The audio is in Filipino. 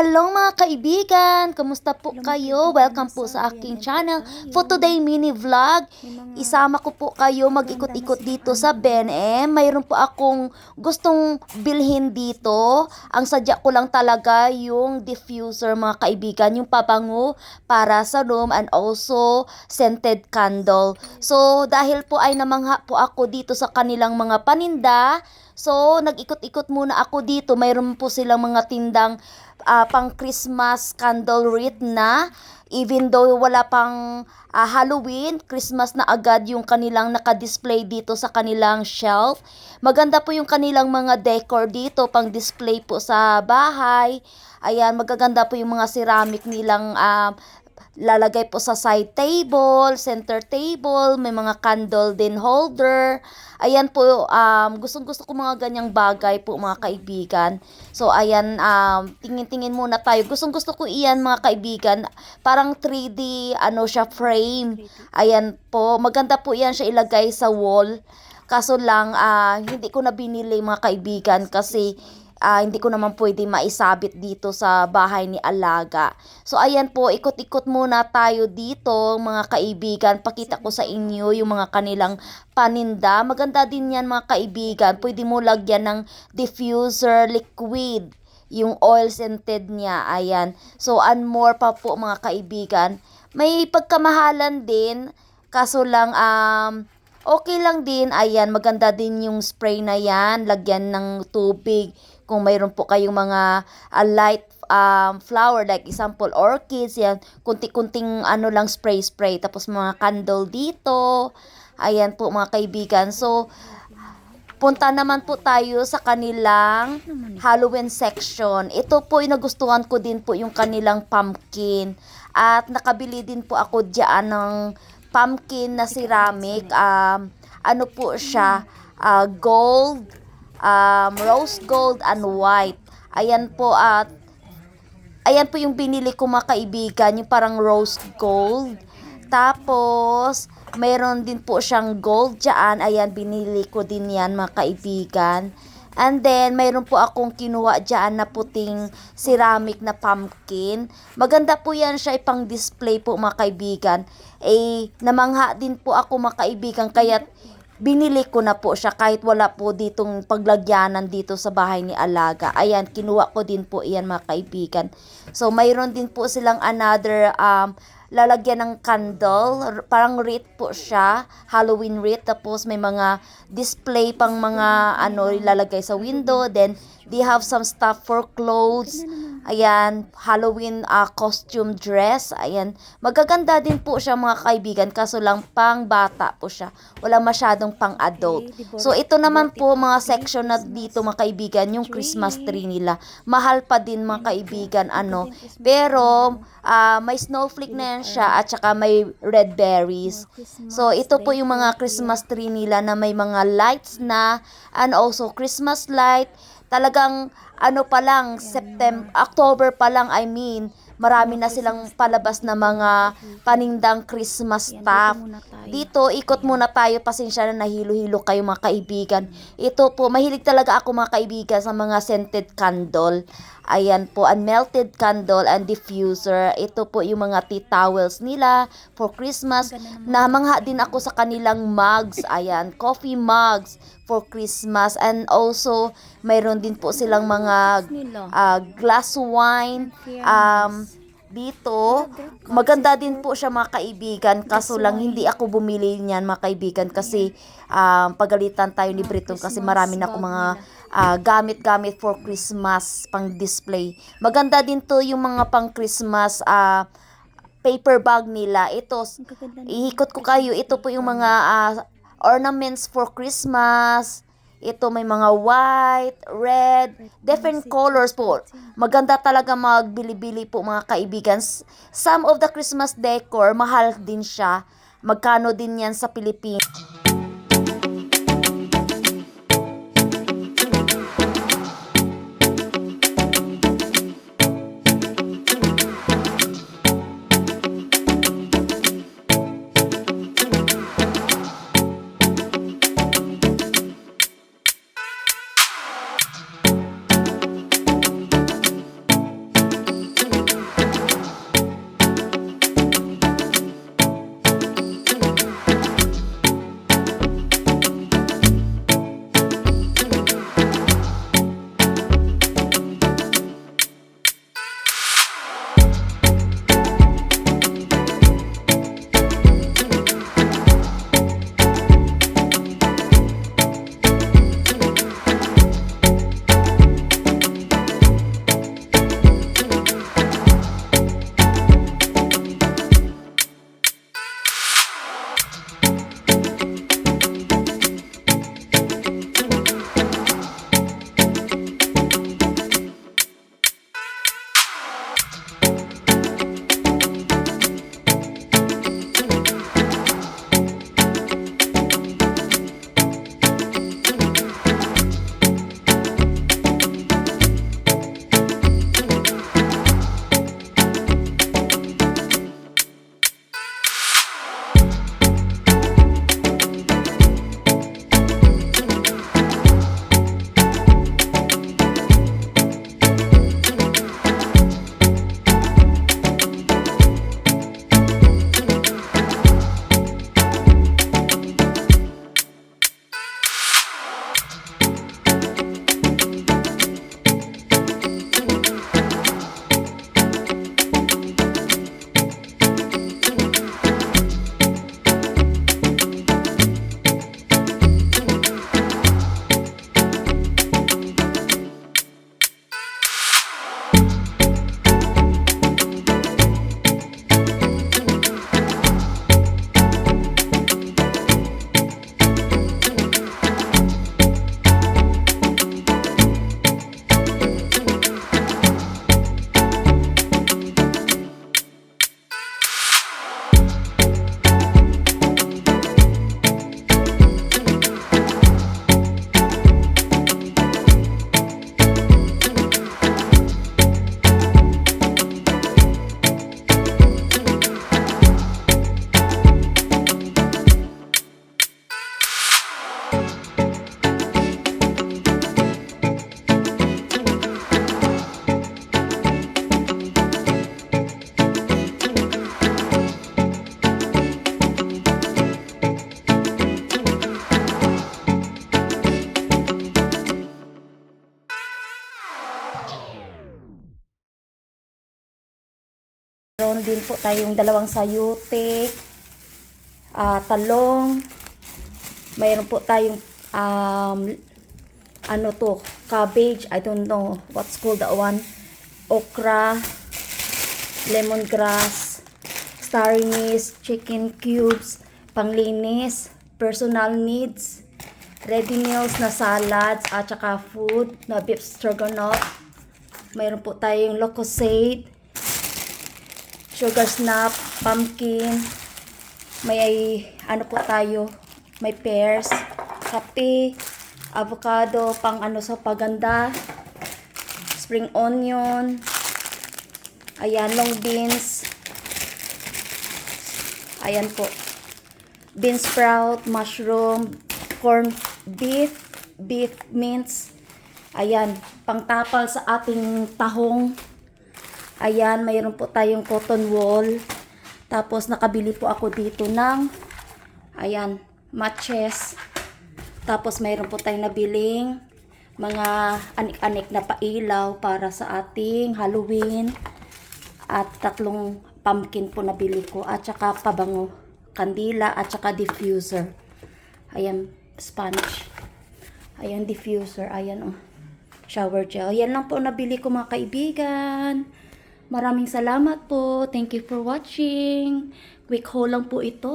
Hello mga kaibigan! Kamusta po kayo? Welcome po sa aking channel. For today mini vlog, isama ko po kayo mag-ikot-ikot dito sa BNM. Mayroon po akong gustong bilhin dito. Ang sadya ko lang talaga yung diffuser mga kaibigan, yung pabango para sa room and also scented candle. So dahil po ay namangha po ako dito sa kanilang mga paninda, So, nag-ikot-ikot muna ako dito. Mayroon po silang mga tindang ah, pang Christmas candle wreath na. Even though wala pang ah, Halloween, Christmas na agad yung kanilang naka-display dito sa kanilang shelf. Maganda po yung kanilang mga decor dito, pang display po sa bahay. Ayan, magaganda po yung mga ceramic nilang ah, lalagay po sa side table, center table, may mga candle din holder. Ayan po, um, gustong gusto ko mga ganyang bagay po mga kaibigan. So ayan, um, tingin-tingin muna tayo. Gustong gusto ko iyan mga kaibigan. Parang 3D, ano siya, frame. Ayan po, maganda po yan siya ilagay sa wall. Kaso lang, ah, hindi ko na binili mga kaibigan kasi ah, hindi ko naman pwede maisabit dito sa bahay ni Alaga. So ayan po, ikot-ikot muna tayo dito mga kaibigan. Pakita ko sa inyo yung mga kanilang paninda. Maganda din yan mga kaibigan. Pwede mo lagyan ng diffuser liquid yung oil scented niya. Ayan. So, and more pa po mga kaibigan. May pagkamahalan din. Kaso lang, um, okay lang din. Ayan, maganda din yung spray na yan. Lagyan ng tubig. Kung mayroon po kayong mga ah, light um, flower, like example, orchids, yan. Kunti-kunting ano lang spray-spray. Tapos mga candle dito. Ayan po mga kaibigan. So, punta naman po tayo sa kanilang Halloween section. Ito po yung nagustuhan ko din po yung kanilang pumpkin. At nakabili din po ako diyan ng pumpkin na ceramic. Um, ano po siya? ah, gold, um, rose gold and white. Ayan po at ayan po yung binili ko mga kaibigan, yung parang rose gold. Tapos, mayroon din po siyang gold dyan. Ayan, binili ko din yan mga kaibigan. And then, mayroon po akong kinuha dyan na puting ceramic na pumpkin. Maganda po yan siya ipang display po mga kaibigan. Eh, namangha din po ako mga kaibigan. Kaya binili ko na po siya kahit wala po ditong paglagyanan dito sa bahay ni Alaga. Ayan, kinuha ko din po iyan mga kaibigan. So, mayroon din po silang another um, lalagyan ng candle. Parang wreath po siya. Halloween wreath. Tapos may mga display pang mga ano ilalagay sa window. Then, they have some stuff for clothes. Ayan, Halloween uh, costume dress. Ayan, magaganda din po siya mga kaibigan. Kaso lang pang bata po siya. Wala masyadong pang adult. So, ito naman po mga section na dito mga kaibigan. Yung Christmas tree nila. Mahal pa din mga kaibigan. Ano. Pero, ah, may snowflake na yan siya. At saka may red berries. So, ito po yung mga Christmas tree nila na may mga lights na. And also, Christmas light talagang ano pa lang September October pa lang I mean marami na silang palabas na mga panindang Christmas stuff. dito ikot muna tayo. Pasensya na nahilo-hilo kayo mga kaibigan. Ito po mahilig talaga ako mga kaibigan sa mga scented candle. Ayan po unmelted candle and diffuser. Ito po yung mga tea towels nila for Christmas. Namangha din ako sa kanilang mugs. Ayan coffee mugs for Christmas. And also mayroon din po silang mga ah, glass wine. Um dito. Maganda din po siya mga kaibigan. Kaso lang hindi ako bumili niyan mga kaibigan kasi um, pagalitan tayo ni Briton kasi marami na ako mga ah, gamit-gamit for Christmas pang display. Maganda din to yung mga pang Christmas ah, paper bag nila. Ito Iikot ko kayo. Ito po yung mga ah, ornaments for Christmas. Ito may mga white, red, different colors po. Maganda talaga magbili-bili po mga kaibigan. Some of the Christmas decor, mahal din siya. Magkano din yan sa Pilipinas? Meron din po tayong dalawang sayute, ah, talong, mayroon po tayong um, ano to, cabbage, I don't know what's called that one, okra, lemongrass, star anise, chicken cubes, panglinis, personal needs, ready meals na salads at saka food na beef stroganoff. Mayroon po tayong locosade, sugar snap, pumpkin, may ano po tayo, may pears, kape, avocado, pang ano sa paganda, spring onion, ayan, long beans, ayan po, bean sprout, mushroom, corn beef, beef mince, ayan, pangtapal sa ating tahong, ayan, mayroon po tayong cotton wool, tapos nakabili po ako dito ng, ayan, matches, tapos mayroon po tayong nabiling mga anik-anik na pailaw para sa ating Halloween, at tatlong pumpkin po nabili ko. At saka pabango kandila at saka diffuser. Ayan Spanish. Ayan diffuser. Ayan oh shower gel. Yan lang po nabili ko mga kaibigan maraming salamat po. Thank you for watching. Quick haul lang po ito